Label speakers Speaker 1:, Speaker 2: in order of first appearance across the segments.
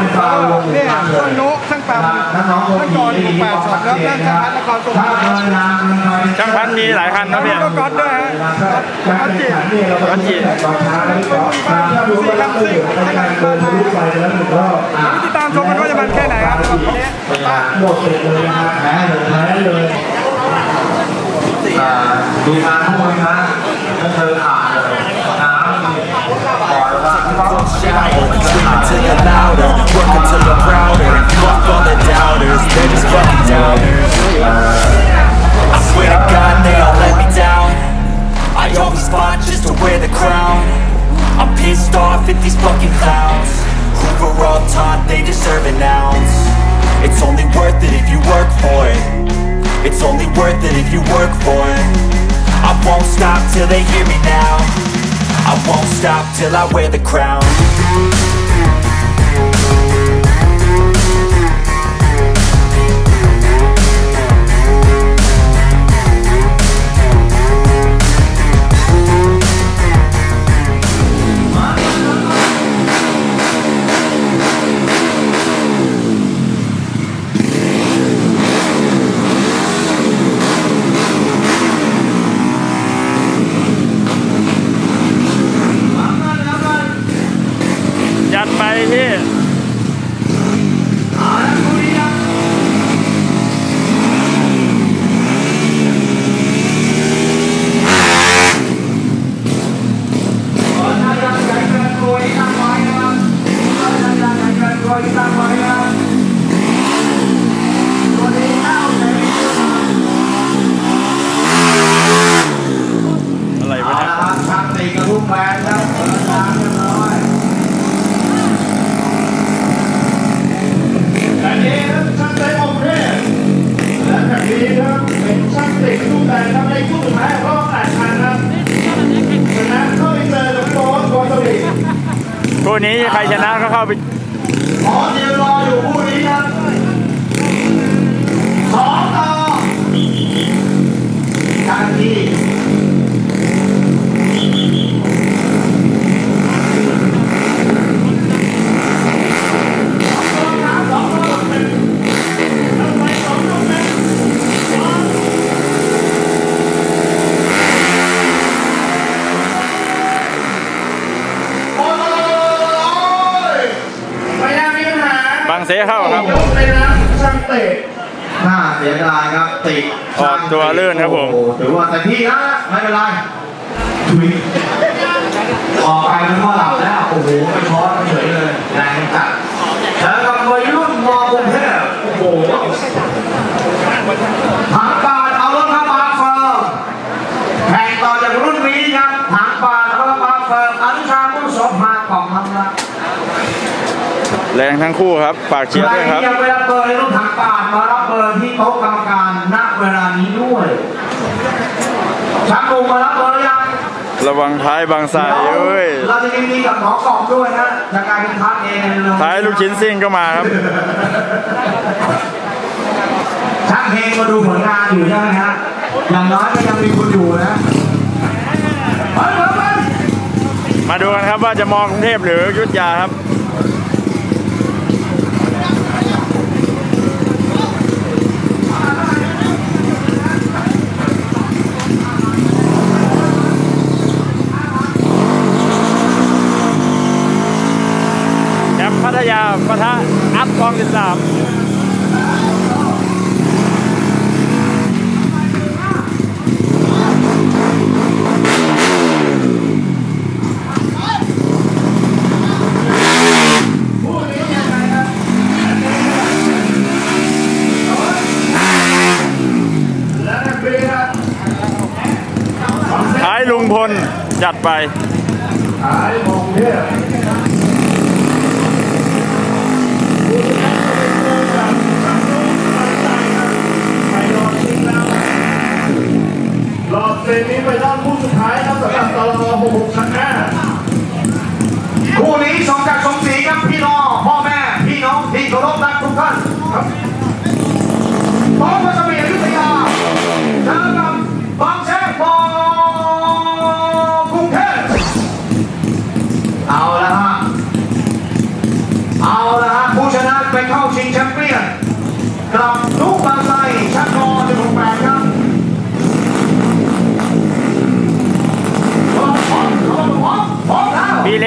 Speaker 1: เป็น
Speaker 2: ฟาวลงหนึ่
Speaker 1: นี่
Speaker 2: งครั้งเล
Speaker 1: ต้น
Speaker 2: ย
Speaker 1: โนช่างแปม
Speaker 2: ทั้งน้องโค
Speaker 1: ท่าน
Speaker 2: กี
Speaker 1: ก่อน
Speaker 2: นี่
Speaker 1: หก
Speaker 2: มี
Speaker 1: แป
Speaker 2: ค
Speaker 1: ด
Speaker 2: วาม
Speaker 1: สอง
Speaker 2: ชัด
Speaker 1: แล้ว
Speaker 2: เจ
Speaker 1: ท่าน
Speaker 2: น
Speaker 1: ช่าง
Speaker 2: นะ
Speaker 1: พันนครสวรรค์
Speaker 2: ถ้าเดินทางเงินไป
Speaker 3: ช่างพันธุ์มีหลายคันนะพี่
Speaker 1: ก็ก๊อตด้วยฮะ
Speaker 2: การแข่งขันเนี่ยเราไปดูแต่ตอนเช้าแล้วก็ถ้าดูว่ารับตื่นเป็นการเดินทะลุไปแล้วหนึ่งรอบอะ
Speaker 1: ติดตามชมกันว่าจะมันแค่ไหนครับวันนี้
Speaker 2: หมดติดเลยนะครับแพ้เลยแพ้เลยอ่าดูงานพวกนี้นะถ้าเธอขา
Speaker 4: downers. I swear to God, they all let me down. I always fought just to wear the crown. I'm pissed off at these fucking clowns who were all taught they deserve an ounce. It's only worth it if you work for it. It's only worth it if you work for it. I won't stop till they hear me now. I won't stop till I wear the crown.
Speaker 3: นี้
Speaker 2: ใครชนะก็
Speaker 3: เข้าไป
Speaker 2: ขอเดียวรออยู่คู่นี้ครับสอง
Speaker 3: เสเข้าครับ
Speaker 2: ยกเลยนะช่างเตะน่าเสียดายครับติด
Speaker 3: ออกตัวลื่นครับผม
Speaker 2: โอ้โหถือว่าแต่ที่นะไม่เป็นไรถุยออกไปมันก็หลับแล้ว โอ้โหไปช้อนเฉยเลยแรงจัดเจอกับวัยรุ่นมอกรุงเทพโอ้โหทางการเอารถมาบางเฟิร์มแข่งต่อจากรุ่นนี้ครับทางการเอารถมาบางเฟิร์มอนุชามุ่งสมมาของทำละ
Speaker 3: แรงทั้งคู่ครับ ฝากเชียร์
Speaker 2: ใคร
Speaker 3: ด้วยครับ
Speaker 2: ที่ยังไม่รับเบอร์ในรุ่นทางการมารับเบอร์ที่โต๊ะกรรมการณเวลานี้ด้วยช่างลงมารับเบอร์ยัง
Speaker 3: ระวังท้ายบางสายเอ้ย
Speaker 2: เราจะยินดีกับหมอกล่องด้วยนะจากการเป็นพักเองเลย
Speaker 3: ท้ายลูกชิ้นซิ่งก็มาครับ
Speaker 2: ช่างเพลงมาดูผลงานอยู่ใช่ไหมฮะอย่างน้อยก็ยังมีคุณอยู่นะไปไปไป
Speaker 3: มาดูกันครับว่าจะมองกรุงเทพหรืออยุทธยาครับ แชมป์พัทยาปะ ทะอัพกองสิบสามท้ายลุงพล จัดไป
Speaker 2: ขายของเทพ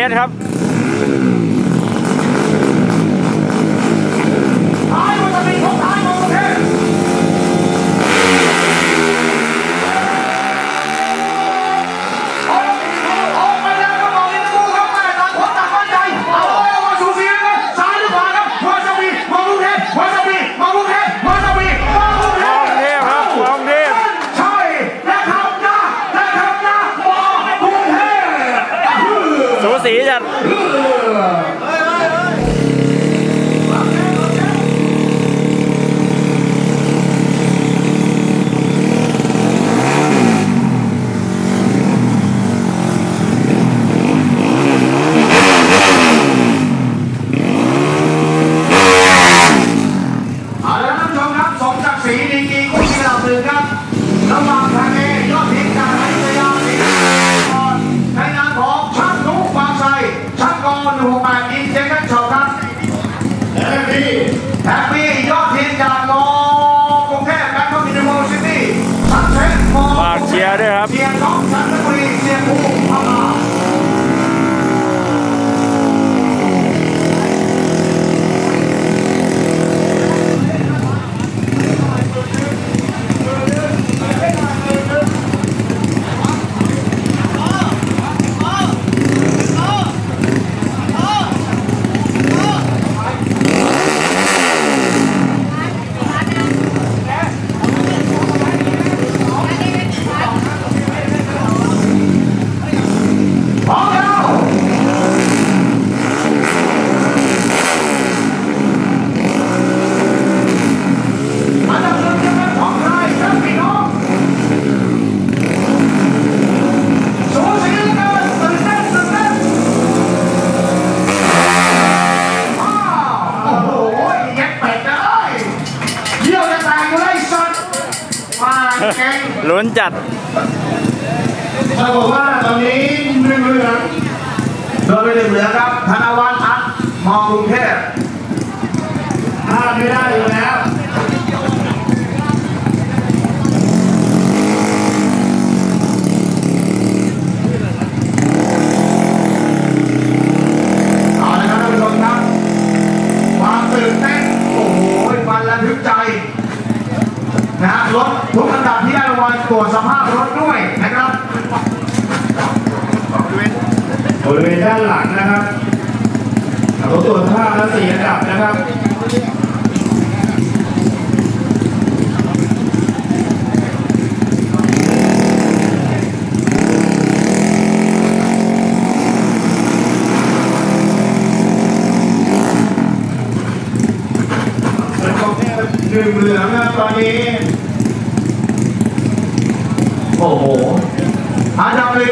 Speaker 2: ตรครับ R สวั
Speaker 3: ส
Speaker 2: ลุ้นจั
Speaker 3: ด
Speaker 2: ถ้าบอกว่าตอนนี้หนึ่งเหลืองโดนไปหนึ่งเหลือครับ ธนวัฒน์อัดมองกรุงเทพพลาดไม่ได้อยู่แล้ว หนึ่งเหลืองนะตอนนี้ โอ้โหอาดาวเล็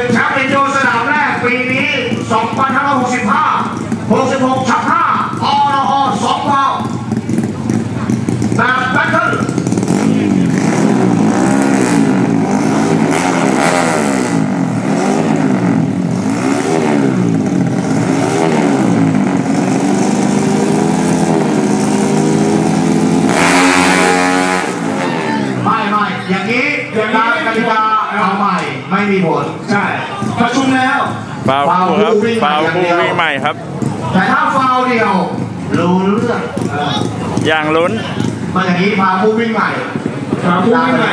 Speaker 2: มีผลใช่ประชุมแล้ว
Speaker 3: ฟาวล์คู่ครับฟาวล์คู่วิ่งใหม่ครับ
Speaker 2: แต่ถ้าฟาวล์เดียวรู้เรื่องอ
Speaker 3: ย่างลุ้น
Speaker 2: มาอย่างนี้พาผู้วิ่งใหม่ฟาวคู่วิ่งใหม่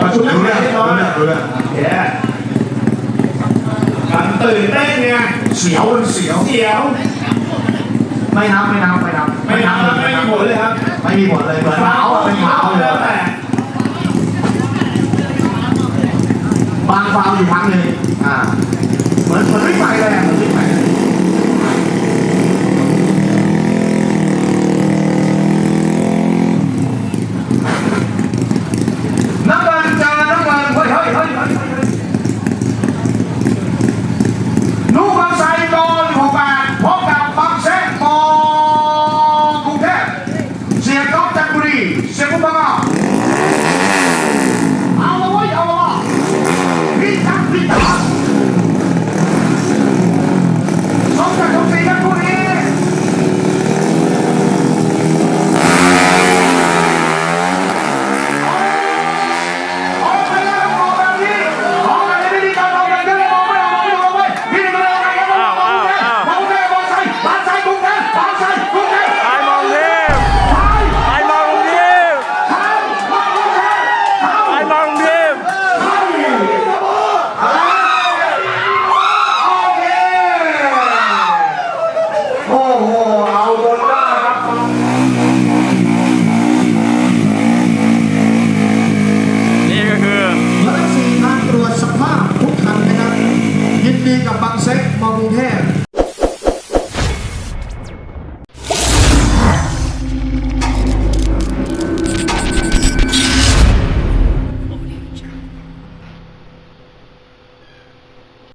Speaker 2: ประชุมรู้เรื่องรู้เรื่องรู้เรื่องเย้มันตื่นเต้นไงเสียวมันเสียว เสียว ไม่นับไม่นับไม่นับไม่นับไม่มีผลเลยครับ ไม่มีผลเลยเหมือนเท้าอะเป็นเท้าเลยแต่ ฟังฟังอยู่พักหนึ่งอ่า เหมือนเหมือนไม่ไปเลยเหมือนไม่ไป